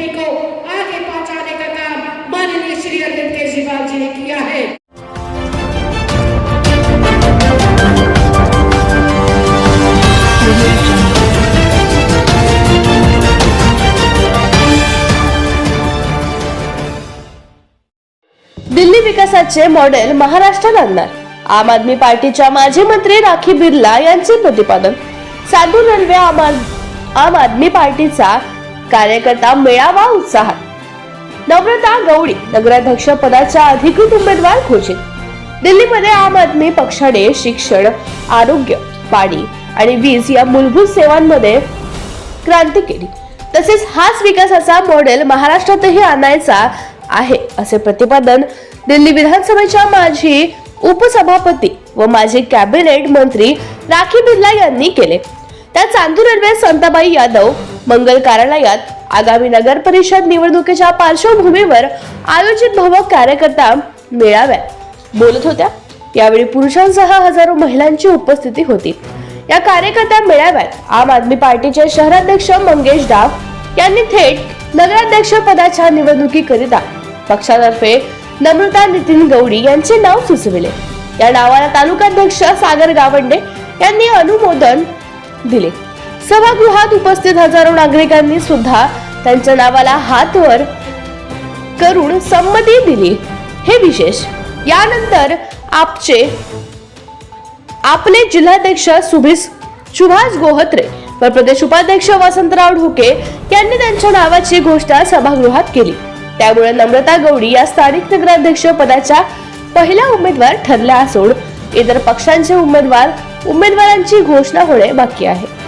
BJP को आगे पहुंचाने का काम माननीय श्री अरविंद केजरीवाल जी ने किया है। दिल्ली विकासाचे मॉडेल महाराष्ट्रात आणणार आम आदमी पार्टीच्या माजी मंत्री राखी बिर्ला यांचे प्रतिपादन. साधू रणवे आम आदमी पार्टीचा कार्यकर्ता मेळावा उत्साहात. नम्रता गौडी नगराध्यक्ष पदाच्या अधिकृत उमेदवार घोषित. दिल्लीमध्ये आम आदमी पक्षाने शिक्षण आरोग्य पाणी आणि वीज या मूलभूत सेवांमध्ये क्रांती केली. तसेच हाच विकासाचा मॉडेल महाराष्ट्रातही आणायचा आहे असे प्रतिपादन दिल्ली विधानसभेच्या माजी उपसभापती व माजी कॅबिनेट मंत्री राखी बिर्ला यांनी केले. त्या चांदूर रेल्वे संताबाई यादव मंगल कार्यालयात आगामी नगर परिषद निवडणुकीच्या पार्श्वभूमीवर आयोजित भव्य कार्यकर्ता मेळाव्यात बोलत होत्या. यावेळी पुरुषांसह हजारो महिलांची उपस्थिती होती. या कार्यकर्त्या मेळाव्यात आम आदमी पार्टीचे शहराध्यक्ष मंगेश डाव यांनी थेट नगराध्यक्ष पदाच्या निवडणुकीकरिता पक्षातर्फे नम्रता नितीन गौडी यांचे नाव सुचविले. या नावाला तालुकाध्यक्ष सागर गावंडे यांनी अनुमोदन दिले. सभागृहात उपस्थित हजारो नागरिकांनी सुद्धा त्यांच्या नावाला हात वर करून संमती दिली. हे विशेष. यानंतर आपचे आपले जिल्हाध्यक्ष सुभिस सुभाष गोहत्रे व प्रदेश उपाध्यक्ष वसंतराव ढोके यांनी त्यांच्या नावाची घोषणा सभागृहात केली. त्यामुळे नम्रता गौडी या स्थानिक नगराध्यक्ष पदाच्या पहिल्या उमेदवार ठरल्या असून इतर पक्षांचे उमेदवार उमेदवारांची घोषणा होणे बाकी आहे.